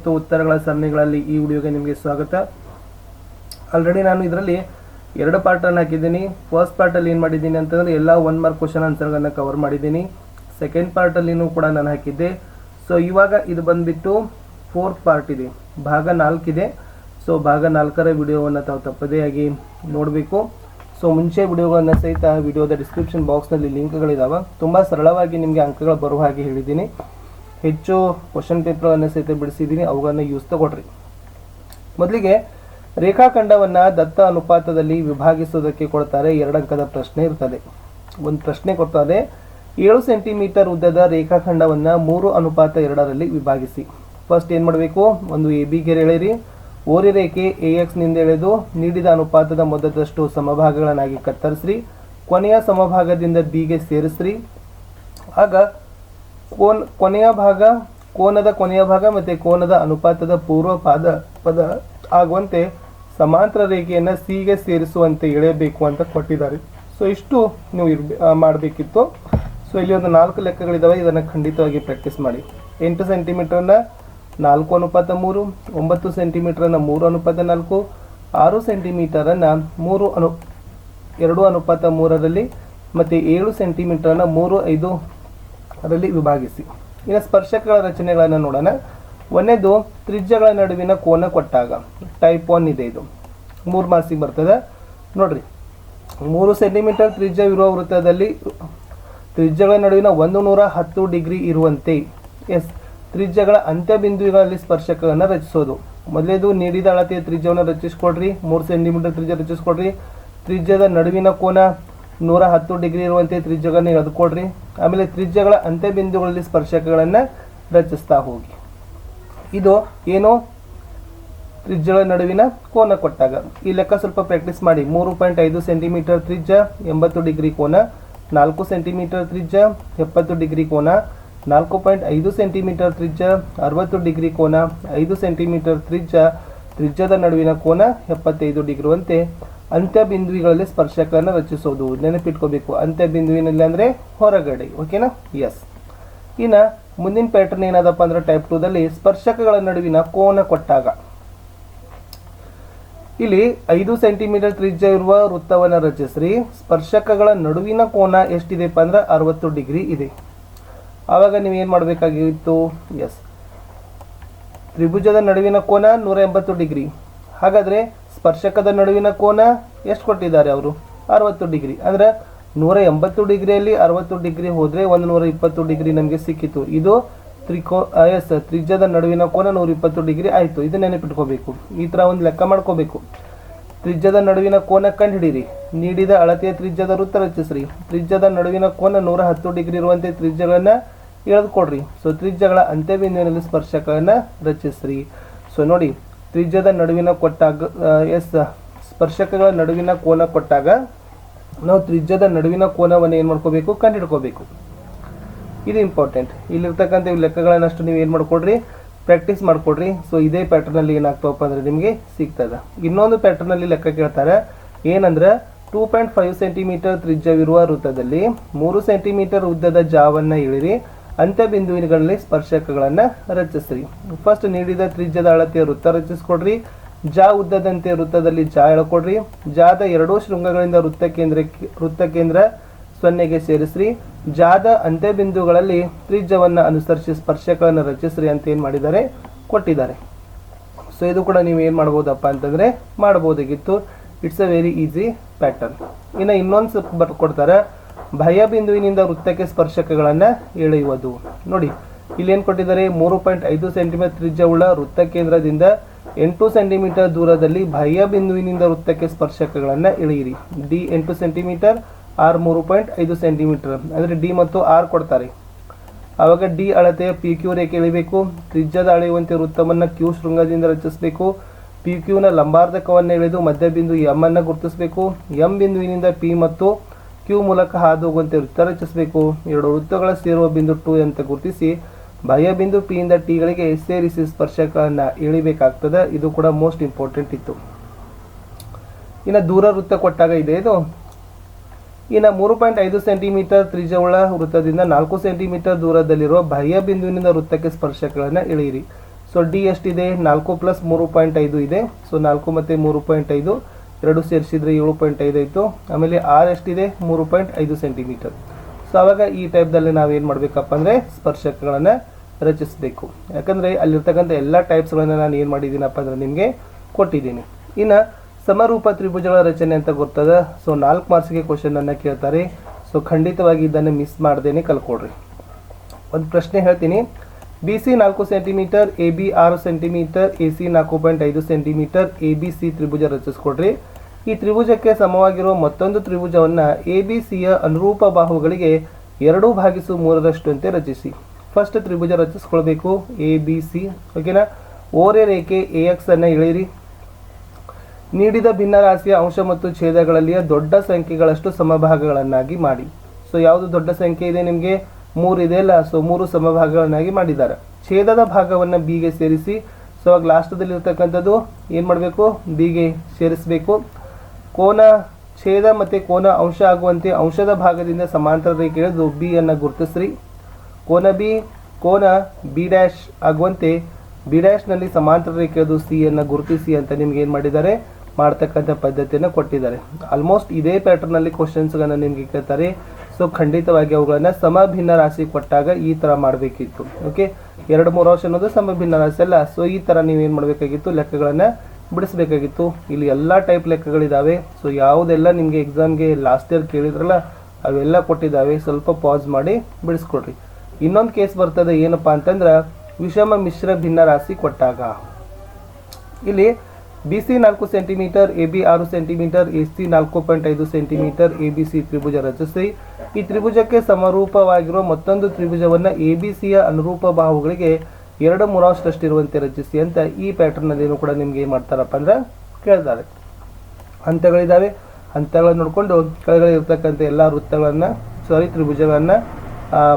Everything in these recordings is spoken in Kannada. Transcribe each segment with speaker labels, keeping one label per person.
Speaker 1: ಮತ್ತು ಉತ್ತರಗಳ ಸರಣಿಗಳಲ್ಲಿ ಈ ವಿಡಿಯೋಗೆ ನಿಮಗೆ ಸ್ವಾಗತ. ಆಲ್ರೆಡಿ ನಾನು ಇದರಲ್ಲಿ ಎರಡು ಪಾರ್ಟನ್ನು ಹಾಕಿದ್ದೀನಿ. ಫಸ್ಟ್ ಪಾರ್ಟಲ್ಲಿ ಏನು ಮಾಡಿದ್ದೀನಿ ಅಂತಂದರೆ ಎಲ್ಲ ಒನ್ ಮಾರ್ಕ್ ಕ್ವಶನ್ ಆನ್ಸರ್ಗಳನ್ನು ಕವರ್ ಮಾಡಿದ್ದೀನಿ. ಸೆಕೆಂಡ್ ಪಾರ್ಟಲ್ಲಿನೂ ಕೂಡ ನಾನು ಹಾಕಿದ್ದೆ. ಸೊ ಇವಾಗ ಇದು ಬಂದುಬಿಟ್ಟು ಫೋರ್ತ್ ಪಾರ್ಟ್ ಇದೆ. ಭಾಗ ನಾಲ್ಕಿದೆ ಸೊ ಭಾಗ ನಾಲ್ಕರ ವಿಡಿಯೋವನ್ನು ತಾವು ತಪ್ಪದೇ ಆಗಿ ನೋಡಬೇಕು. ಸೊ ಮುಂಚೆ ವಿಡಿಯೋಗಳನ್ನು ಸಹಿತ ವಿಡಿಯೋದ ಡಿಸ್ಕ್ರಿಪ್ಷನ್ ಬಾಕ್ಸ್ನಲ್ಲಿ ಲಿಂಕ್ಗಳಿದಾವೆ ತುಂಬ ಸರಳವಾಗಿ ನಿಮಗೆ ಅಂಕಗಳು ಬರುವ ಹಾಗೆ ಹೇಳಿದ್ದೀನಿ. ಹೆಚ್ಚು ಕ್ವಶನ್ ಪೇಪರ್ಗಳನ್ನು ಸಹಿತ ಬಿಡಿಸಿದ್ದೀನಿ ಅವುಗಳನ್ನು ಯೂಸ್ ತಗೊಳ್ರಿ. ಮೊದಲಿಗೆ ರೇಖಾಖಂಡವನ್ನು ದತ್ತ ಅನುಪಾತದಲ್ಲಿ ವಿಭಾಗಿಸುವುದಕ್ಕೆ ಕೊಡ್ತಾರೆ ಅಂಕದ ಪ್ರಶ್ನೆ ಇರ್ತದೆ. ಒಂದು ಪ್ರಶ್ನೆ ಕೊಡ್ತಾರೆ ಏಳು ಸೆಂಟಿಮೀಟರ್ ಉದ್ದದ ರೇಖಾಖಂಡವನ್ನು ಮೂರು ಅನುಪಾತ ಎರಡರಲ್ಲಿ ವಿಭಾಗಿಸಿ. ಫಸ್ಟ್ ಏನು ಮಾಡಬೇಕು? ಒಂದು ಎ ಬಿ ಗೆರೆ ಎಳೆಯಿರಿ. ಓರಿ ರೇಖೆ ಎ ಎಕ್ಸ್ನಿಂದ ಎಳೆದು ನೀಡಿದ ಅನುಪಾತದ ಮೊದಲಷ್ಟು ಸಮಭಾಗಗಳನ್ನಾಗಿ ಕತ್ತರಿಸ್ರಿ. ಕೊನೆಯ ಸಮಭಾಗದಿಂದ ಬಿಗೆ ಸೇರಿಸ್ರಿ. ಆಗ ಕೋನ್, ಕೊನೆಯ ಭಾಗ, ಕೋನದ ಕೊನೆಯ ಭಾಗ ಮತ್ತು ಕೋನದ ಅನುಪಾತದ ಪೂರ್ವ ಪಾದ, ಪದ ಆಗುವಂತೆ ಸಮಾಂತರ ರೇಖೆಯನ್ನು ಸಿಗೆ ಸೇರಿಸುವಂತೆ ಎಳೆಯಬೇಕು ಅಂತ ಕೊಟ್ಟಿದ್ದಾರೆ. ಸೊ ಇಷ್ಟು ನೀವು ಇರಬೇ ಮಾಡಬೇಕಿತ್ತು. ಸೊ ಇಲ್ಲಿ ಒಂದು ನಾಲ್ಕು ಲೆಕ್ಕಗಳಿದ್ದಾವೆ ಇದನ್ನು ಖಂಡಿತವಾಗಿ ಪ್ರಾಕ್ಟೀಸ್ ಮಾಡಿ. ಎಂಟು ಸೆಂಟಿಮೀಟರನ್ನ ನಾಲ್ಕು ಅನುಪಾತ ಮೂರು, ಒಂಬತ್ತು ಸೆಂಟಿಮೀಟ್ರನ್ನ ಮೂರು ಅನುಪಾತ ನಾಲ್ಕು, ಆರು ಸೆಂಟಿಮೀಟರನ್ನು ಮೂರು ಅನು, ಎರಡು ಅನುಪಾತ ಮೂರರಲ್ಲಿ ಮತ್ತು ಏಳು ಸೆಂಟಿಮೀಟರನ್ನು ಮೂರು, ಐದು ಅದರಲ್ಲಿ ವಿಭಾಗಿಸಿ. ಇನ್ನು ಸ್ಪರ್ಶಕಗಳ ರಚನೆಗಳನ್ನು ನೋಡೋಣ. ಒಂದೇದು, ತ್ರಿಜ್ಯಗಳ ನಡುವಿನ ಕೋನ ಕೊಟ್ಟಾಗ. ಟೈಪ್ ಒನ್ ಇದೆ ಇದು. ಮೂರು ಮಾರ್ಕ್ಸಿಗೆ ಬರ್ತದೆ. ನೋಡ್ರಿ. ಮೂರು ಸೆಂಟಿಮೀಟರ್ ತ್ರಿಜ್ಯವಿರುವ ವೃತ್ತದಲ್ಲಿ ತ್ರಿಜ್ಯಗಳ ನಡುವಿನ ಒಂದು ನೂರ ಹತ್ತು ಡಿಗ್ರಿ ಇರುವಂತೆ ಎಸ್ ತ್ರಿಜ್ಯಗಳ ಅಂತ್ಯಬಿಂದುಗಳಲ್ಲಿ ಸ್ಪರ್ಶಕಗಳನ್ನು ರಚಿಸೋದು. ಮೊದಲೇದು, ನೀಡಿದ ಅಳತೆಯ ತ್ರಿಜ್ಯವನ್ನು ರಚಿಸ್ಕೊಡ್ರಿ. ಮೂರು ಸೆಂಟಿಮೀಟರ್ ತ್ರಿಜ್ಯ ರಚಿಸ್ಕೊಡ್ರಿ. ತ್ರಿಜ್ಯದ ನಡುವಿನ ಕೋನ ನೂರ ಹತ್ತು ಡಿಗ್ರಿ ಇರುವಂತೆ ತ್ರಿಜ್ಯಗಳನ್ನು ಎಳೆದುಕೊಡ್ರಿ ಆಮೇಲೆ ತ್ರಿಜ್ಯಗಳ ಅಂತ್ಯ ಬಿಂದುಗಳಲ್ಲಿ ಸ್ಪರ್ಶಕಗಳನ್ನು ರಚಿಸ್ತಾ ಹೋಗಿ. ಇದು ಏನು? ತ್ರಿಜ್ಯಗಳ ನಡುವಿನ ಕೋನ ಕೊಟ್ಟಾಗ. ಈ ಲೆಕ್ಕ ಸ್ವಲ್ಪ ಪ್ರಾಕ್ಟೀಸ್ ಮಾಡಿ. ಮೂರು ಪಾಯಿಂಟ್ ಐದು ಸೆಂಟಿಮೀಟರ್ ತ್ರಿಜ್ಯ, ಎಂಬತ್ತು ಡಿಗ್ರಿ ಕೋನ, ನಾಲ್ಕು ಸೆಂಟಿಮೀಟರ್ ತ್ರಿಜ್ಯ, ಎಪ್ಪತ್ತು ಡಿಗ್ರಿ ಕೋನ, ನಾಲ್ಕು ಪಾಯಿಂಟ್ ಐದು ಸೆಂಟಿಮೀಟರ್ ತ್ರಿಜ್ಯ, ಅರವತ್ತು ಡಿಗ್ರಿ ಕೋನ, ಐದು ಸೆಂಟಿಮೀಟರ್ ತ್ರಿಜ್ಯ ತ್ರಿಜ್ಯದ ನಡುವಿನ ಕೋನ ಎಪ್ಪತ್ತೈದು ಡಿಗ್ರಿವಂತೆ ಅಂತ್ಯ ಬಿಂದುವಿಗಳಲ್ಲಿ ಸ್ಪರ್ಶಕಗಳನ್ನು ರಚಿಸೋದು ನೆನಪಿಟ್ಕೋಬೇಕು. ಅಂತ್ಯ ಬಿಂದುವಿನಲ್ಲಿ ಅಂದರೆ ಹೊರಗಡೆ. ಓಕೆನಾ ಎಸ್ ಇನ್ನು ಮುಂದಿನ ಪ್ಯಾಟರ್ನ್ ಏನಾದಪ್ಪ ಅಂದ್ರೆ ಟೈಪ್ ಟೂದಲ್ಲಿ ಸ್ಪರ್ಶಕಗಳ ನಡುವಿನ ಕೋನ ಕೊಟ್ಟಾಗ. ಇಲ್ಲಿ ಐದು ಸೆಂಟಿಮೀಟರ್ ತ್ರಿಜ್ಯ ಇರುವ ವೃತ್ತವನ್ನು ರಚಿಸ್ರಿ. ಸ್ಪರ್ಶಕಗಳ ನಡುವಿನ ಕೋನ ಎಷ್ಟಿದೆಪ್ಪ ಅಂದ್ರೆ ಅರವತ್ತು ಡಿಗ್ರಿ ಇದೆ. ಆವಾಗ ನೀವು ಏನು ಮಾಡಬೇಕಾಗಿತ್ತು? ಎಸ್ ತ್ರಿಭುಜದ ನಡುವಿನ ಕೋನ ನೂರ ಎಂಬತ್ತು ಡಿಗ್ರಿ. ಹಾಗಾದರೆ ಸ್ಪರ್ಶಕದ ನಡುವಿನ ಕೋನ ಎಷ್ಟು ಕೊಟ್ಟಿದ್ದಾರೆ ಅವರು? ಅರವತ್ತು ಡಿಗ್ರಿ. ಅಂದರೆ ನೂರ ಎಂಬತ್ತು ಡಿಗ್ರಿಯಲ್ಲಿ ಅರವತ್ತು ಡಿಗ್ರಿ ಹೋದರೆ ಒಂದು ನೂರ ಇಪ್ಪತ್ತು ಡಿಗ್ರಿ ನಮಗೆ ಸಿಕ್ಕಿತು ಇದು ತ್ರಿಕೋ ಎಸ್, ತ್ರಿಜ್ಯದ ನಡುವಿನ ಕೋನ ನೂರ ಇಪ್ಪತ್ತು ಡಿಗ್ರಿ ಆಯಿತು. ಇದು ನೆನಪಿಟ್ಕೋಬೇಕು. ಈ ಥರ ಒಂದು ಲೆಕ್ಕ ಮಾಡ್ಕೋಬೇಕು. ತ್ರಿಜ್ಯದ ನಡುವಿನ ಕೋನ ಕಂಡುಹಿಡಿಯಿರಿ ನೀಡಿದ ಅಳತೆಯ ತ್ರಿಜ್ಯದ ವೃತ್ತ ರಚಿಸ್ರಿ. ತ್ರಿಜ್ಯದ ನಡುವಿನ ಕೋನ ನೂರ ಹತ್ತು ಡಿಗ್ರಿ ಇರುವಂತೆ ತ್ರಿಜ್ಯಗಳನ್ನು ಎಳೆದುಕೊಡ್ರಿ ಸೊ ತ್ರಿಜ್ಯಗಳ ಅಂತ್ಯಬಿಂದುವಿನಲ್ಲಿ ಸ್ಪರ್ಶಕಗಳನ್ನು ರಚಿಸ್ರಿ. ಸೊ ನೋಡಿ, ತ್ರಿಜ್ಯದ ನಡುವಿನ ಕೊಟ್ಟಾಗ ಎಸ್ ಸ್ಪರ್ಶಕಗಳ ನಡುವಿನ ಕೋನ ಕೊಟ್ಟಾಗ ನಾವು ತ್ರಿಜ್ಯದ ನಡುವಿನ ಕೋನವನ್ನು ಏನು ಮಾಡ್ಕೋಬೇಕು? ಕಂಡುಹಿಡ್ಕೋಬೇಕು. ಇದು ಇಂಪಾರ್ಟೆಂಟ್ ಇಲ್ಲಿರ್ತಕ್ಕಂಥ ಇವು ಲೆಕ್ಕಗಳನ್ನಷ್ಟು ನೀವು ಏನು ಮಾಡ್ಕೊಡ್ರಿ? ಪ್ರಾಕ್ಟೀಸ್ ಮಾಡ್ಕೊಡ್ರಿ. ಸೊ ಇದೇ ಪ್ಯಾಟರ್ನಲ್ಲಿ ಏನಾಗ್ತವಪ್ಪ ಅಂದರೆ ನಿಮಗೆ ಸಿಗ್ತದೆ. ಇನ್ನೊಂದು ಪ್ಯಾಟರ್ನಲ್ಲಿ ಲೆಕ್ಕ ಕೇಳ್ತಾರೆ. ಏನಂದ್ರೆ ಟೂ ಪಾಯಿಂಟ್ ಫೈವ್ ಸೆಂಟಿಮೀಟರ್ ತ್ರಿಜ್ಯವಿರುವ ವೃತ್ತದಲ್ಲಿ ಮೂರು ಸೆಂಟಿಮೀಟರ್ ಉದ್ದದ ಜಾವನ್ನು ಇಳಿರಿ. ಅಂತ್ಯ ಬಿಂದುವಿನಲ್ಲಿ ಸ್ಪರ್ಶಕಗಳನ್ನು ರಚಿಸ್ರಿ. ಫಸ್ಟ್ ನೀಡಿದ ತ್ರಿಜ್ಯದ ಅಳತೆಯ ವೃತ್ತ ರಚಿಸ್ಕೊಡ್ರಿ. ಜಾ ಉದ್ದದಂತೆ ವೃತ್ತದಲ್ಲಿ ಜಾ ಎಳ್ಕೊಡ್ರಿ. ಜಾದ ಎರಡೂ ಶೃಂಗಗಳಿಂದ ವೃತ್ತ ಕೇಂದ್ರಕ್ಕೆ, ವೃತ್ತ ಕೇಂದ್ರ ಸೊನ್ನೆಗೆ ಸೇರಿಸ್ರಿ. ಜಾದ ಅಂತ್ಯಬಿಂದುಗಳಲ್ಲಿ ತ್ರಿಜ್ಯವನ್ನು ಅನುಸರಿಸಿ ಸ್ಪರ್ಶಕಗಳನ್ನು ರಚಿಸ್ರಿ ಅಂತ ಏನು ಮಾಡಿದ್ದಾರೆ? ಕೊಟ್ಟಿದ್ದಾರೆ. ಸೊ ಇದು ಕೂಡ ನೀವು ಏನು ಮಾಡ್ಬೋದಪ್ಪ ಅಂತಂದರೆ ಮಾಡ್ಬೋದಾಗಿತ್ತು. It's a very easy pattern ಇನ್ನು ಇನ್ನೊಂದು ಸ್ವಲ್ಪ ಬರ್ಕೊಡ್ತಾರೆ ಭಯ ಬಿಂದುವಿನಿಂದ ವೃತ್ತಕ್ಕೆ ಸ್ಪರ್ಶಕಗಳನ್ನು ಎಳೆಯುವುದು. ನೋಡಿ ಇಲ್ಲಿ ಏನು ಕೊಟ್ಟಿದ್ದಾರೆ? ಮೂರು ಪಾಯಿಂಟ್ ಐದು ಸೆಂಟಿಮೀಟರ್ ತ್ರಿಜ್ಯವುಳ್ಳ ವೃತ್ತ ಕೇಂದ್ರದಿಂದ ಎಂಟು ಸೆಂಟಿಮೀಟರ್ ದೂರದಲ್ಲಿ ಬಾಹ್ಯ ಬಿಂದುವಿನಿಂದ ವೃತ್ತಕ್ಕೆ ಸ್ಪರ್ಶಕಗಳನ್ನು ಎಳೆಯಿರಿ. ಡಿ ಎಂಟು ಸೆಂಟಿಮೀಟರ್, ಆರ್ ಮೂರು ಪಾಯಿಂಟ್ ಐದು ಸೆಂಟಿಮೀಟರ್. ಅಂದರೆ ಡಿ ಮತ್ತು ಆರ್ ಕೊಡ್ತಾರೆ. ಆವಾಗ ಡಿ ಅಳತೆಯ ಪಿ ಕ್ಯೂ ರೇಖೆ ಇಳಿಬೇಕು ತ್ರಿಜ್ಯದ ಅಳೆಯುವಂತೆ ವೃತ್ತವನ್ನು ಕ್ಯೂ ಶೃಂಗದಿಂದ ರಚಿಸಬೇಕು. ಪಿ ಕ್ಯೂನ ಲಂಬಾರ್ಧಕವನ್ನು ಎಳೆದು ಮಧ್ಯಬಿಂದು ಎಂ ಅನ್ನು ಗುರುತಿಸಬೇಕು. ಎಂ ಬಿಂದುವಿನಿಂದ ಪಿ ಮತ್ತು ಕ್ಯೂ ಮೂಲಕ ಹಾದು ಹೋಗುವಂತೆ ವೃತ್ತ ರಚಿಸಬೇಕು ಎರಡು ವೃತ್ತಗಳ ಸೇರುವ ಬಿಂದು ಟು ಅಂತ ಗುರುತಿಸಿ, ಬಾಹ್ಯ ಬಿಂದು ಪಿ ಇಂದ ಟಿಗಳಿಗೆ ಸೇರಿಸಿ ಸ್ಪರ್ಶಕವನ್ನು ಇಳಿಬೇಕಾಗ್ತದೆ. ಇದು ಕೂಡ ಮೋಸ್ಟ್ ಇಂಪಾರ್ಟೆಂಟ್ ಇತ್ತು. ಇನ್ನು ದೂರ ವೃತ್ತ ಕೊಟ್ಟಾಗ ಇದೆ ಇದು. ಇನ್ನು ಮೂರು ಪಾಯಿಂಟ್ ಐದು ಸೆಂಟಿಮೀಟರ್ ತ್ರಿಜವುಳ ವೃತ್ತದಿಂದ ನಾಲ್ಕು ಸೆಂಟಿಮೀಟರ್ ದೂರದಲ್ಲಿರುವ ಬಾಹ್ಯ ಬಿಂದುವಿನಿಂದ ವೃತ್ತಕ್ಕೆ ಸ್ಪರ್ಶಕಗಳನ್ನು ಎಳೆಯಿರಿ. ಸೊ ಡಿ ಎಷ್ಟಿದೆ? ನಾಲ್ಕು ಪ್ಲಸ್ ಮೂರು ಪಾಯಿಂಟ್ ಐದು ಇದೆ. ಸೊ ನಾಲ್ಕು ಮತ್ತು ಮೂರು ಪಾಯಿಂಟ್ ಐದು. ಎರಡು ಸೇರಿಸಿದ್ರೆ ಏಳು ಪಾಯಿಂಟ್ ಐದು ಆಯಿತು. ಆಮೇಲೆ ಆರ್ ಎಷ್ಟಿದೆ? ಮೂರು ಪಾಯಿಂಟ್ ಐದು ಸೆಂಟಿಮೀಟರ್. ಸೊ ಆವಾಗ ಈ ಟೈಪ್ದಲ್ಲಿ ನಾವೇನು ಮಾಡಬೇಕಪ್ಪ ಅಂದರೆ ಸ್ಪರ್ಶಕಗಳನ್ನು ರಚಿಸಬೇಕು. ಯಾಕಂದರೆ ಅಲ್ಲಿರ್ತಕ್ಕಂಥ ಎಲ್ಲ ಟೈಪ್ಸ್ಗಳನ್ನು ನಾನು ಏನು ಮಾಡಿದ್ದೀನಪ್ಪ ಅಂದರೆ ನಿಮಗೆ ಕೊಟ್ಟಿದ್ದೀನಿ. ಇನ್ನು ಸಮರೂಪ ತ್ರಿಭುಜಗಳ ರಚನೆ ಅಂತ ಗೊತ್ತದ? ಸೊ ನಾಲ್ಕು ಮಾರ್ಕ್ಸ್ಗೆ ಕ್ವಶನನ್ನು ಕೇಳ್ತಾರೆ. ಸೊ ಖಂಡಿತವಾಗಿ ಇದನ್ನು ಮಿಸ್ ಮಾಡ್ದೇನೆ ಕಲ್ಕೊಡ್ರಿ ಒಂದು ಪ್ರಶ್ನೆ ಹೇಳ್ತೀನಿ. ಬಿ ಸಿ ನಾಲ್ಕು ಸೆಂಟಿಮೀಟರ್ ಎ ಬಿ ಆರು ಸೆಂಟಿಮೀಟರ್ ಎ ಸಿ ನಾಲ್ಕು ಪಾಯಿಂಟ್ ಐದು ಸೆಂಟಿಮೀಟರ್ ಎ ಬಿ ಸಿ ತ್ರಿಭುಜ ರಚಿಸ್ಕೊಡ್ರಿ. ಈ ತ್ರಿಭುಜಕ್ಕೆ ಸಮವಾಗಿರುವ ಮತ್ತೊಂದು ತ್ರಿಭುಜವನ್ನು ಎ ಬಿ ಸಿಯ ಅನುರೂಪ ಬಾಹುಗಳಿಗೆ ಎರಡು ಭಾಗಿಸು ಮೂರರಷ್ಟು ಅಂತೆ ರಚಿಸಿ. ಫಸ್ಟ್ ತ್ರಿಭುಜ ರಚಿಸ್ಕೊಳ್ಬೇಕು. ಎ ಬಿ ಸಿ ಓಕೆನಾ ಓರೆ ರೇಖೆ ಎ ಎಕ್ಸ್ ಅನ್ನು ಎಳೆಯಿರಿ. ನೀಡಿದ ಭಿನ್ನರಾಶಿಯ ಅಂಶ ಮತ್ತು ಛೇದಗಳಲ್ಲಿಯ ದೊಡ್ಡ ಸಂಖ್ಯೆಗಳಷ್ಟು ಸಮಭಾಗಗಳನ್ನಾಗಿ ಮಾಡಿ. ಸೊ ಯಾವುದು ದೊಡ್ಡ ಸಂಖ್ಯೆ ಇದೆ ನಿಮಗೆ? ಮೂರು ಇದೆ ಅಲ್ಲ? ಸೊ ಮೂರು ಸಮಭಾಗಗಳನ್ನಾಗಿ ಮಾಡಿದ್ದಾರೆ. ಛೇದದ ಭಾಗವನ್ನು ಬಿಗೆ ಸೇರಿಸಿ. ಸೊ ಅವಾಗ ಲಾಸ್ಟದಲ್ಲಿ ಇರ್ತಕ್ಕಂಥದ್ದು ಏನು ಮಾಡಬೇಕು? ಬಿಗೆ ಸೇರಿಸಬೇಕು. ಕೋನ ಛೇದ ಮತ್ತು ಕೋನ ಅಂಶ ಆಗುವಂತೆ ಅಂಶದ ಭಾಗದಿಂದ ಸಮಾಂತರ ರೇಖೆ ಎಳೆದು ಬಿ ಅನ್ನು ಗುರುತಿಸ್ರಿ. ಕೋನ ಬಿ ಕೋನ ಬಿ ಡ್ಯಾಶ್ ಆಗುವಂತೆ ಬಿ ಡ್ಯಾಶ್ನಲ್ಲಿ ಸಮಾಂತರ ರೇಖೆಯದು ಸಿ ಅನ್ನು ಗುರುತಿಸಿ ಅಂತ ನಿಮ್ಗೆ ಏನು ಮಾಡಿದ್ದಾರೆ? ಮಾಡ್ತಕ್ಕಂಥ ಪದ್ಧತಿಯನ್ನು ಕೊಟ್ಟಿದ್ದಾರೆ. ಆಲ್ಮೋಸ್ಟ್ ಇದೇ ಪ್ಯಾಟರ್ನಲ್ಲಿ ಕ್ವಶನ್ಸ್ಗಳನ್ನು ನಿಮಗೆ ಕೇಳ್ತಾರೆ. ಸೊ ಖಂಡಿತವಾಗಿ ಅವುಗಳನ್ನು ಸಮಭಿನ್ನ ರಾಶಿ ಕೊಟ್ಟಾಗ ಈ ಥರ ಮಾಡಬೇಕಿತ್ತು. ಓಕೆ ಎರಡು ಮೂರು ವರ್ಷ ಅನ್ನೋದು ಸಮಭಿನ್ನ ರಾಶಿ ಅಲ್ಲ. ಸೊ ಈ ಥರ ನೀವೇನು ಮಾಡಬೇಕಾಗಿತ್ತು? ಲೆಕ್ಕಗಳನ್ನು ಬಿಡಿಸ್ಬೇಕಾಗಿತ್ತು. ಇಲ್ಲಿ ಎಲ್ಲ ಟೈಪ್ ಲೆಕ್ಕಗಳಿದ್ದಾವೆ ಸೊ ಯಾವುದೆಲ್ಲ ನಿಮಗೆ ಎಕ್ಸಾಮ್ಗೆ ಲಾಸ್ಟ್ ಇಯರ್ ಕೇಳಿದ್ರಲ್ಲ, ಅವೆಲ್ಲ ಕೊಟ್ಟಿದ್ದಾವೆ ಸ್ವಲ್ಪ ಪಾಸ್ ಮಾಡಿ ಬಿಡಿಸ್ಕೊಡ್ರಿ. ಇನ್ನೊಂದು ಕೇಸ್ ಬರ್ತದೆ ಏನಪ್ಪ ಅಂತಂದ್ರೆ, ವಿಷಮ ಮಿಶ್ರ ಭಿನ್ನ ರಾಶಿ ಕೊಟ್ಟಾಗ. ಇಲ್ಲಿ ಬಿ ಸಿ ನಾಲ್ಕು ಸೆಂಟಿಮೀಟರ್ ಎ ಬಿ ಆರು ಸೆಂಟಿಮೀಟರ್ ಎ ಸಿ ನಾಲ್ಕು ಪಾಯಿಂಟ್ ಐದು ಸೆಂಟಿಮೀಟರ್ ಎ ಬಿ ಸಿ ತ್ರಿಭುಜ ರಚಿಸಿ. ಈ ತ್ರಿಭುಜಕ್ಕೆ ಸಮರೂಪವಾಗಿರುವ ಮತ್ತೊಂದು ತ್ರಿಭುಜವನ್ನು ಎ ಬಿ ಸಿಯ ಅನುರೂಪ ಬಾಹುಗಳಿಗೆ ಎರಡು ಮೂರಾಷ್ಟಷ್ಟಿರುವಂತೆ ರಚಿಸಿ ಅಂತ ಈ ಪ್ಯಾಟರ್ನಲ್ಲಿನೂ ಕೂಡ ನಿಮ್ಗೆ ಏನು ಮಾಡ್ತಾರಪ್ಪ ಅಂದ್ರೆ ಕೇಳ್ತಾರೆ. ಹಂತಗಳಿದ್ದಾವೆ ಹಂತಗಳನ್ನು ನೋಡಿಕೊಂಡು ಕೆಳಗಡೆ ಇರ್ತಕ್ಕಂಥ ಎಲ್ಲ ವೃತ್ತಗಳನ್ನು, ಸಾರಿ, ತ್ರಿಭುಜಗಳನ್ನು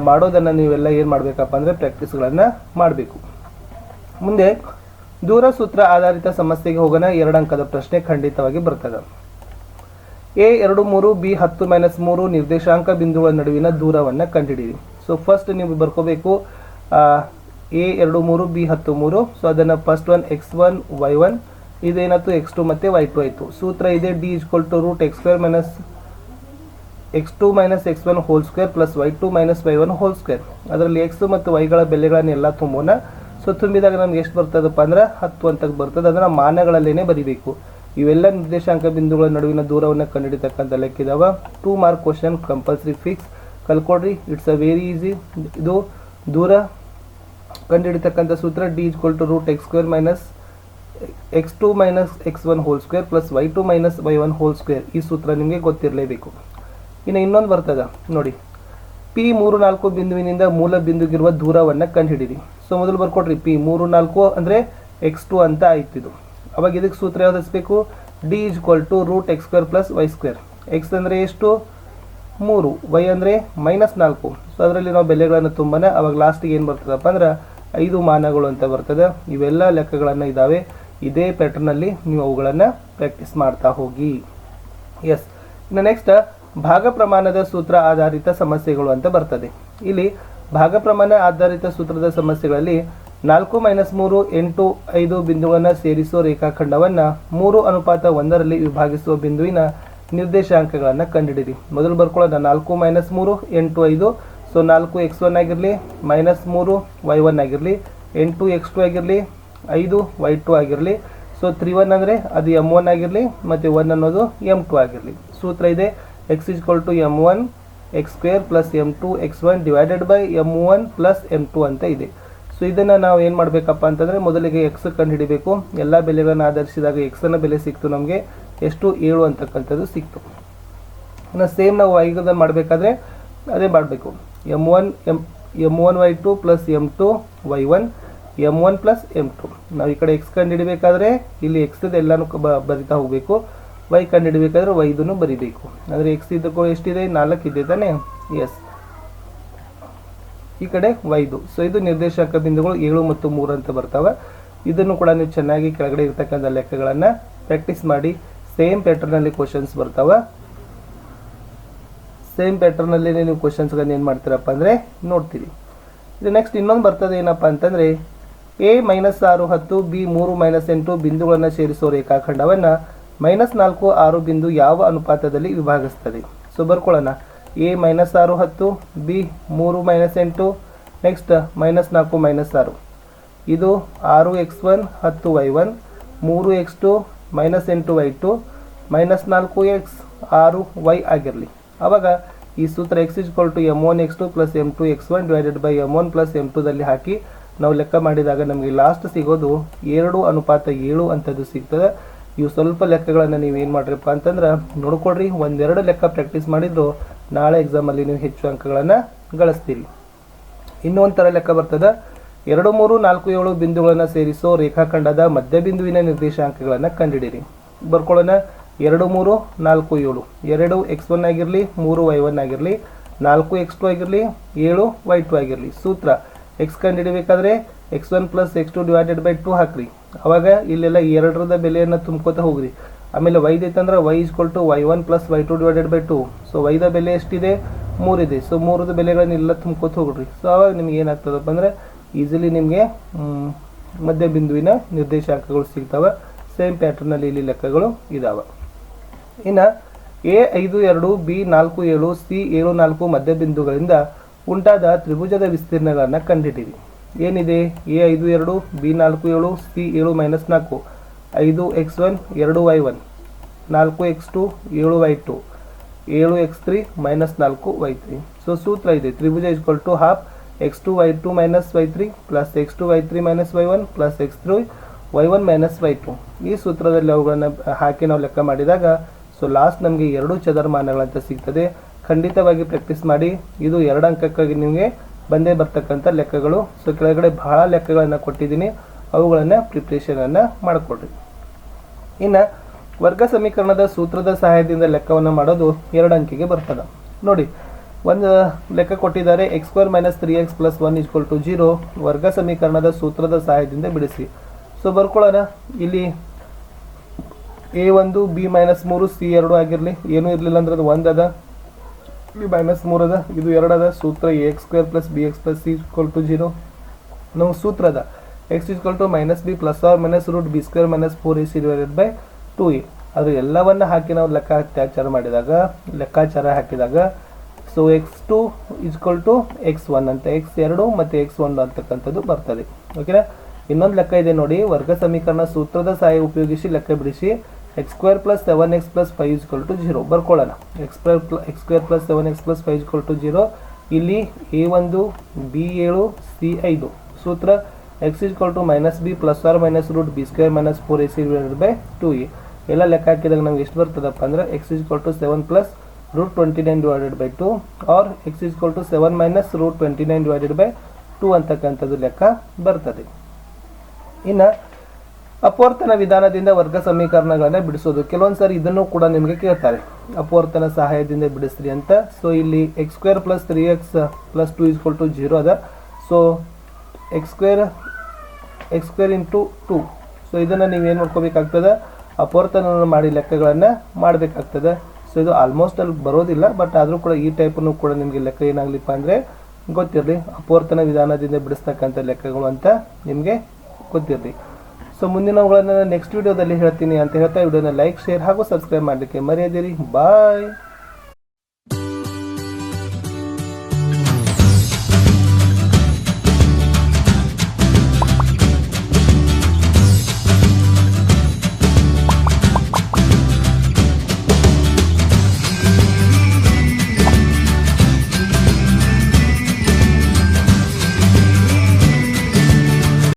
Speaker 1: ಮಾಡೋದನ್ನು ನೀವೆಲ್ಲ ಏನು ಮಾಡಬೇಕಪ್ಪ ಅಂದರೆ ಪ್ರಾಕ್ಟೀಸ್ಗಳನ್ನು ಮಾಡಬೇಕು. ಮುಂದೆ ದೂರ ಸೂತ್ರ ಆಧಾರಿತ ಸಮಸ್ಯೆಗೆ ಹೋಗೋಣ. ಎರಡು ಅಂಕದ ಪ್ರಶ್ನೆ ಖಂಡಿತವಾಗಿ ಬರ್ತದೆ. ಎ ಎರಡು ಮೂರು, ಬಿ ಹತ್ತು ಮೈನಸ್ ಮೂರು ನಿರ್ದೇಶಾಂಕ ಬಿಂದುಗಳ ನಡುವಿನ ದೂರವನ್ನು ಕಂಡುಹಿಡಿಯಿರಿ ಸೊ ಫಸ್ಟ್ ನೀವು ಬರ್ಕೋಬೇಕು. ಎ ಎರಡು ಮೂರು, ಬಿ ಹತ್ತು ಮೂರು. ಸೊ ಅದನ್ನು first one x one y one ಇದೇನಾಯ್ತು X two ಮತ್ತು ವೈ ಟು ಆಯಿತು. ಸೂತ್ರ ಇದೆ D equal to root x square minus x two minus x one whole square plus y two minus y one whole square ಅದರಲ್ಲಿ ಎಕ್ಸ್ ಮತ್ತು ವೈಗಳ ಬೆಲೆಗಳನ್ನೆಲ್ಲ ತುಂಬೋಣ. ಸೊ ತುಂಬಿದಾಗ ನಮ್ಗೆ ಎಷ್ಟು ಬರ್ತದಪ್ಪ ಅಂದ್ರೆ ಹತ್ತು ಅಂತ ಬರ್ತದೆ. ಅದನ್ನು ಮಾನಗಳಲ್ಲೇ ಬರಿಬೇಕು. ಇವೆಲ್ಲ ನಿರ್ದೇಶಾಂಕ ಬಿಂದುಗಳ ನಡುವಿನ ದೂರವನ್ನು ಕಂಡುಹಿಡಿತಕ್ಕಂಥ ಲೆಕ್ಕಿದಾವ. Two mark question compulsory fix ಕಲ್ಕೊಡ್ರಿ it's a very easy ಇದು ದೂರ ಕಂಡುಹಿಡಿತಕ್ಕಂಥ ಸೂತ್ರ D equal to root x square minus x two minus x one whole square plus y two minus y one whole square ಈ ಸೂತ್ರ ನಿಮಗೆ ಗೊತ್ತಿರಲೇಬೇಕು. ಇನ್ನು ಇನ್ನೊಂದು ಬರ್ತದ, ನೋಡಿ. ಪಿ ಮೂರು ನಾಲ್ಕು ಬಿಂದುವಿನಿಂದ ಮೂಲ ಬಿಂದುಗಿರುವ ದೂರವನ್ನು ಕಂಡುಹಿಡಿರಿ. ಸೊ ಮೊದಲು ಬರ್ಕೊಡ್ರಿ. ಪಿ ಮೂರು ನಾಲ್ಕು ಅಂದರೆ ಎಕ್ಸ್ ಟು ಅಂತ ಆಯ್ತಿದು ಅವಾಗ ಇದಕ್ಕೆ ಸೂತ್ರ ಯಾವ್ದು ಹಚ್ಚಬೇಕು D equal to root x square plus y square x ಅಂದರೆ ಎಷ್ಟು? ಮೂರು ವೈ ಅಂದರೆ ಮೈನಸ್ ನಾಲ್ಕು. ಸೊ ಅದರಲ್ಲಿ ನಾವು ಬೆಲೆಗಳನ್ನು ತುಂಬನೆ ಅವಾಗ ಲಾಸ್ಟಿಗೆ ಏನು ಬರ್ತದಪ್ಪ ಅಂದ್ರೆ ಐದು ಮಾನಗಳು ಅಂತ ಬರ್ತದೆ. ಇವೆಲ್ಲ ಲೆಕ್ಕಗಳನ್ನು ಇದ್ದಾವೆ ಇದೇ ಪ್ಯಾಟರ್ನಲ್ಲಿ ನೀವು ಅವುಗಳನ್ನು ಪ್ರಾಕ್ಟೀಸ್ ಮಾಡ್ತಾ ಹೋಗಿ. ಎಸ್ ಇನ್ನು ನೆಕ್ಸ್ಟ್ ಭಾಗ ಪ್ರಮಾಣದ ಸೂತ್ರ ಆಧಾರಿತ ಸಮಸ್ಯೆಗಳು ಅಂತ ಬರ್ತದೆ. ಇಲ್ಲಿ ಭಾಗ ಪ್ರಮಾಣ ಆಧಾರಿತ ಸೂತ್ರದ ಸಮಸ್ಯೆಗಳಲ್ಲಿ ನಾಲ್ಕು ಮೈನಸ್ ಮೂರು, ಎಂಟು, ಐದು ಬಿಂದುಗಳನ್ನು ಸೇರಿಸುವ ರೇಖಾಖಂಡವನ್ನು ಮೂರು ಅನುಪಾತ ಒಂದರಲ್ಲಿ ವಿಭಾಗಿಸುವ ಬಿಂದುವಿನ ನಿರ್ದೇಶಾಂಕಗಳನ್ನು ಕಂಡುಹಿಡಿರಿ ಮೊದಲು ಬರ್ಕೊಳ್ಳೋಣ ನಾಲ್ಕು ಮೈನಸ್ ಮೂರು, ಎಂಟು ಐದು. ಸೊ ನಾಲ್ಕು ಎಕ್ಸ್ ಒನ್ ಆಗಿರಲಿ ಮೈನಸ್ ಮೂರು ವೈ ಒನ್ ಆಗಿರಲಿ, ಎಂಟು ಎಕ್ಸ್ ಟು ಆಗಿರಲಿ, ಐದು ವೈ ಟು ಆಗಿರಲಿ. ಸೊ ತ್ರೀ ಒನ್ ಅಂದರೆ ಅದು ಎಂ ಒನ್ ಆಗಿರಲಿ, ಮತ್ತು ಒನ್ ಅನ್ನೋದು ಎಂ ಟು ಆಗಿರಲಿ. ಸೂತ್ರ ಇದೆ x equal to M one x square plus M two x one divided by M one plus M two ಅಂತ ಇದೆ. ಸೊ ಇದನ್ನು ನಾವು ಏನು ಮಾಡಬೇಕಪ್ಪ ಅಂತಂದರೆ ಮೊದಲಿಗೆ ಎಕ್ಸ್ ಕಂಡುಹಿಡಿಬೇಕು ಎಲ್ಲ ಬೆಲೆಗಳನ್ನು ಆಧರಿಸಿದಾಗ ಎಕ್ಸನ್ನು ಬೆಲೆ ಸಿಕ್ತು ನಮಗೆ. ಎಷ್ಟು ಏಳು ಅಂತಕ್ಕಂಥದ್ದು ಸಿಕ್ತು. ಇನ್ನು ಸೇಮ್ ನಾವು ವೈಗದ ಮಾಡಬೇಕಾದ್ರೆ ಅದೇ ಮಾಡಬೇಕು. M one M M one y two plus M two y one M one plus M two ನಾವು ಈ ಕಡೆ ಎಕ್ಸ್ ಕಂಡು ಹಿಡಿಬೇಕಾದ್ರೆ ಇಲ್ಲಿ ಎಕ್ಸ್ದು ಎಲ್ಲನೂ ಬರಿತಾ ಹೋಗಬೇಕು. ವೈ ಕಂಡು ಹಿಡಿಬೇಕಾದ್ರೆ ವೈದನ್ನು ಬರಿಬೇಕು. ಅಂದರೆ ಎಕ್ಸ್ ಇದ್ದಕ್ಕೂ ಎಷ್ಟಿದೆ? ನಾಲ್ಕು ಇದೆ ತಾನೆ? ಎಸ್ ಈ ಕಡೆ ವೈದು ಸೊ ಇದು ನಿರ್ದೇಶಾಂಕ ಬಿಂದುಗಳು ಏಳು ಮತ್ತು ಮೂರು ಅಂತ ಬರ್ತಾವೆ. ಇದನ್ನು ಕೂಡ ನೀವು ಚೆನ್ನಾಗಿ ಕೆಳಗಡೆ ಇರ್ತಕ್ಕಂಥ ಲೆಕ್ಕಗಳನ್ನು ಪ್ರಾಕ್ಟೀಸ್ ಮಾಡಿ ಸೇಮ್ ಪ್ಯಾಟರ್ನಲ್ಲಿ ಕ್ವಶನ್ಸ್ ಬರ್ತಾವೆ. ಸೇಮ್ ಪ್ಯಾಟರ್ನಲ್ಲಿ ನೀವು ಕ್ವಶನ್ಸ್ಗಳನ್ನ ಏನು ಮಾಡ್ತೀರಪ್ಪ ಅಂದರೆ ನೋಡ್ತೀರಿ. ಇದು ನೆಕ್ಸ್ಟ್ ಇನ್ನೊಂದು ಬರ್ತದೆ ಏನಪ್ಪ ಅಂತಂದರೆ ಎ ಮೈನಸ್ ಆರು ಹತ್ತು ಬಿ ಮೂರು ಮೈನಸ್ ಎಂಟು ಬಿಂದುಗಳನ್ನು ಸೇರಿಸುವ ರೇಖಾಖಂಡವನ್ನು ಮೈನಸ್ ನಾಲ್ಕು ಆರು ಬಿಂದು ಯಾವ ಅನುಪಾತದಲ್ಲಿ ವಿಭಾಗಿಸ್ತದೆ. ಸೊ ಬರ್ಕೊಳ್ಳೋಣ. ಎ ಮೈನಸ್ ಆರು ಹತ್ತು ಬಿ ಮೂರು ಮೈನಸ್ ಎಂಟು ನೆಕ್ಸ್ಟ್ ಮೈನಸ್ ನಾಲ್ಕು ಮೈನಸ್ ಆರು. ಇದು ಆರು ಎಕ್ಸ್ ಒನ್ ಹತ್ತು ವೈ ಒನ್ ಮೂರು ಎಕ್ಸ್ ಟು ಮೈನಸ್ ಎಂಟು ವೈ ಟು ಮೈನಸ್ ನಾಲ್ಕು ಎಕ್ಸ್ ಆರು ವೈ ಆಗಿರಲಿ. ಆವಾಗ ಈ ಸೂತ್ರ x equal to M one x two plus M two x one divided by M one plus M ಟುದಲ್ಲಿ ಹಾಕಿ ನಾವು ಲೆಕ್ಕ ಮಾಡಿದಾಗ ನಮಗೆ ಲಾಸ್ಟ್ ಸಿಗೋದು ಎರಡು ಅನುಪಾತ ಏಳು ಅಂಥದ್ದು ಸಿಗ್ತದೆ. ಇವು ಸ್ವಲ್ಪ ಲೆಕ್ಕಗಳನ್ನು ನೀವು ಏನು ಮಾಡ್ರಿಪ್ಪ ಅಂತಂದ್ರೆ ನೋಡ್ಕೊಡ್ರಿ ಒಂದೆರಡು ಲೆಕ್ಕ ಪ್ರಾಕ್ಟೀಸ್ ಮಾಡಿದ್ರು ನಾಳೆ ಎಕ್ಸಾಮಲ್ಲಿ ನೀವು ಹೆಚ್ಚು ಅಂಕಗಳನ್ನು ಗಳಿಸ್ತೀರಿ. ಇನ್ನೂ ಒಂಥರ ಲೆಕ್ಕ ಬರ್ತದೆ. ಎರಡು, ಮೂರು, ನಾಲ್ಕು, ಏಳು ಬಿಂದುಗಳನ್ನು ಸೇರಿಸೋ ರೇಖಾಖಂಡದ ಮಧ್ಯಬಿಂದುವಿನ ನಿರ್ದೇಶಾಂಕಗಳನ್ನು ಕಂಡುಹಿಡಿಯಿರಿ ಬರ್ಕೊಳ್ಳೋಣ. ಎರಡು, ಮೂರು, ನಾಲ್ಕು, ಏಳು. ಎರಡು ಎಕ್ಸ್ ಒನ್ ಆಗಿರಲಿ, ಮೂರು ವೈ ಒನ್ ಆಗಿರಲಿ, ನಾಲ್ಕು ಎಕ್ಸ್ ಟು ಆಗಿರಲಿ, ಏಳು ವೈ ಟು ಆಗಿರಲಿ. ಸೂತ್ರ X ಕಂಡುಹಿಡಿಬೇಕಾದ್ರೆ x one plus x two divided by two ಹಾಕ್ರಿ. ಅವಾಗ ಇಲ್ಲೆಲ್ಲ ಎರಡರದ ಬೆಲೆಯನ್ನು ತುಂಬ್ಕೋತಾ ಹೋಗ್ರಿ. ಆಮೇಲೆ ವೈದ್ ಐತಂದ್ರೆ y equal to y one plus y two divided by two so ವೈದ ಬೆಲೆ ಎಷ್ಟಿದೆ? ಮೂರಿದೆ. ಸೊ ಮೂರದ ಬೆಲೆಗಳನ್ನೆಲ್ಲ ತುಂಬ್ಕೋತ ಹೋಗ್ರಿ. ಸೊ ಅವಾಗ ನಿಮ್ಗೆ ಏನಾಗ್ತದಪ್ಪ ಅಂದರೆ ಈಸಿಲಿ ನಿಮಗೆ ಮಧ್ಯ ಬಿಂದುವಿನ ನಿರ್ದೇಶಾಂಕಗಳು ಸಿಗ್ತವೆ. ಸೇಮ್ ಪ್ಯಾಟರ್ನಲ್ಲಿ ಇಲ್ಲಿ ಲೆಕ್ಕಗಳು ಇದಾವೆ. ಇನ್ನು ಎ ಐದು ಎರಡು, ಬಿ ನಾಲ್ಕು ಏಳು, ಸಿ ಏಳು ನಾಲ್ಕು ಮಧ್ಯಬಿಂದುಗಳಿಂದ ಉಂಟಾದ ತ್ರಿಭುಜದ ವಿಸ್ತೀರ್ಣಗಳನ್ನು ಕಂಡುಹಿಡಿಯಿರಿ ಏನಿದೆ? ಎ ಐದು ಎರಡು, ಬಿ ನಾಲ್ಕು ಏಳು, ಸಿ ಏಳು ಮೈನಸ್ ನಾಲ್ಕು. ಐದು ಎಕ್ಸ್ ಒನ್, ಎರಡು ವೈ ಒನ್. ನಾಲ್ಕು ಎಕ್ಸ್ ಟು, ಏಳು ವೈ ಟು. ಏಳು ಎಕ್ಸ್ ತ್ರೀ ಮೈನಸ್ ನಾಲ್ಕು ವೈ ತ್ರೀ. ಸೊ ಸೂತ್ರ ಇದೆ. ತ್ರಿಭುಜ equal to half x two y two minus y three plus x two y three minus y one plus x three y one minus y two ಈ ಸೂತ್ರದಲ್ಲಿ ಅವುಗಳನ್ನು ಹಾಕಿ ನಾವು ಲೆಕ್ಕ ಮಾಡಿದಾಗ ಸೊ ಲಾಸ್ಟ್ ನಮಗೆ ಎರಡು ಚದರಮಾನಗಳಂತ ಸಿಗ್ತದೆ. ಖಂಡಿತವಾಗಿ ಪ್ರಾಕ್ಟೀಸ್ ಮಾಡಿ. ಇದು ಎರಡು ಅಂಕಕ್ಕಾಗಿ ನಿಮಗೆ ಬಂದೇ ಬರ್ತಕ್ಕಂಥ ಲೆಕ್ಕಗಳು. ಸೊ ಕೆಳಗಡೆ ಬಹಳ ಲೆಕ್ಕಗಳನ್ನು ಕೊಟ್ಟಿದ್ದೀನಿ. ಅವುಗಳನ್ನು ಪ್ರಿಪ್ರೇಷನನ್ನು ಮಾಡಿಕೊಡ್ರಿ ಇನ್ನು ವರ್ಗ ಸಮೀಕರಣದ ಸೂತ್ರದ ಸಹಾಯದಿಂದ ಲೆಕ್ಕವನ್ನು ಮಾಡೋದು ಎರಡು ಅಂಕಿಗೆ ಬರ್ತದೆ. ನೋಡಿ ಒಂದು ಲೆಕ್ಕ ಕೊಟ್ಟಿದ್ದಾರೆ X square minus three X plus one is equal to zero ವರ್ಗ ಸಮೀಕರಣದ ಸೂತ್ರದ ಸಹಾಯದಿಂದ ಬಿಡಿಸಿ. ಸೊ ಬರ್ಕೊಳ್ಳೋಣ. ಇಲ್ಲಿ ಎ ಒಂದು ಬಿ ಮೈನಸ್ ಮೂರು ಸಿ ಎರಡು ಆಗಿರಲಿ. ಏನೂ ಇರಲಿಲ್ಲ ಅಂದ್ರೆ ಅದು ಒಂದು ಅದ. ಬಿ ಮೈನಸ್ ಮೂರು ಅದ. ಇದು ಎರಡು ಅದ. ಸೂತ್ರ A x square plus B x plus C equal to zero ನಾವು ಸೂತ್ರ ಅದ. X equal to minus B plus or minus root B square minus four A C divided by two A ಅದು ಎಲ್ಲವನ್ನು ಹಾಕಿ ನಾವು ಲೆಕ್ಕಾಚಾರ ಮಾಡಿದಾಗ, ಲೆಕ್ಕಾಚಾರ ಹಾಕಿದಾಗ so x two equal to x one ಅಂತ ಎಕ್ಸ್ ಎರಡು ಮತ್ತು ಎಕ್ಸ್ ಒನ್ ಅಂತಕ್ಕಂಥದ್ದು ಬರ್ತದೆ. ಓಕೆನಾ ಇನ್ನೊಂದು ಲೆಕ್ಕ ಇದೆ ನೋಡಿ. ವರ್ಗ ಸಮೀಕರಣ ಸೂತ್ರದ ಸಹಾಯ ಉಪಯೋಗಿಸಿ ಲೆಕ್ಕ ಬಿಡಿಸಿ. X square plus seven x plus five equal to zero ಬರ್ಕೊಳ್ಳೋಣ. X square plus x square plus seven x plus five equal to zero ಇಲ್ಲಿ ಎ ಒಂದು ಬಿ ಏಳು ಸಿ ಐದು ಸೂತ್ರ x equal to minus B plus or minus root B square minus four A C by two A ಎಲ್ಲ ಲೆಕ್ಕ ಹಾಕಿದಾಗ ನಮ್ಗೆ ಎಷ್ಟು ಬರ್ತದಪ್ಪ ಅಂದ್ರೆ x equal to seven plus root twenty nine by by two or x equal to seven minus root twenty nine by by two ಅಂತಕ್ಕಂಥದ್ದು ಲೆಕ್ಕ ಬರ್ತದೆ. ಇನ್ನು ಅಪವರ್ತನ ವಿಧಾನದಿಂದ ವರ್ಗ ಸಮೀಕರಣಗಳನ್ನ ಬಿಡಿಸೋದು. ಕೆಲವೊಂದು ಸಾರಿ ಇದನ್ನು ಕೂಡ ನಿಮಗೆ ಕೇಳ್ತಾರೆ. ಅಪವರ್ತನ ಸಹಾಯದಿಂದ ಬಿಡಿಸ್ರಿ ಅಂತ. ಸೊ ಇಲ್ಲಿ x square plus three x plus two equal to zero ಅದ. So x square x square into two so ಇದನ್ನು ನೀವೇನು ಮಾಡ್ಕೋಬೇಕಾಗ್ತದೆ? ಅಪವರ್ತನವನ್ನು ಮಾಡಿ ಲೆಕ್ಕಗಳನ್ನು ಮಾಡಬೇಕಾಗ್ತದೆ. ಸೊ ಇದು ಆಲ್ಮೋಸ್ಟ್ ಅಲ್ಲಿ ಬರೋದಿಲ್ಲ ಬಟ್ ಆದರೂ ಕೂಡ ಈ ಟೈಪನ್ನು ಕೂಡ ನಿಮಗೆ ಲೆಕ್ಕ ಏನಾಗಲಿಪ್ಪ ಅಂದರೆ ಗೊತ್ತಿರಲಿ. ಅಪವರ್ತನ ವಿಧಾನದಿಂದ ಬಿಡಿಸ್ತಕ್ಕಂಥ ಲೆಕ್ಕಗಳು ಅಂತ ನಿಮಗೆ ಗೊತ್ತಿರಲಿ. ಸೊ ಮುಂದಿನವುಗಳನ್ನು ನೆಕ್ಸ್ಟ್ ವಿಡಿಯೋದಲ್ಲಿ ಹೇಳ್ತೀನಿ ಅಂತ ಹೇಳ್ತಾ ವಿಡಿಯೋನ ಲೈಕ್ ಶೇರ್ ಹಾಗೂ ಸಬ್ಸ್ಕ್ರೈಬ್ ಮಾಡಲಿಕ್ಕೆ ಮರೆಯದಿರಿ. ಬಾಯ್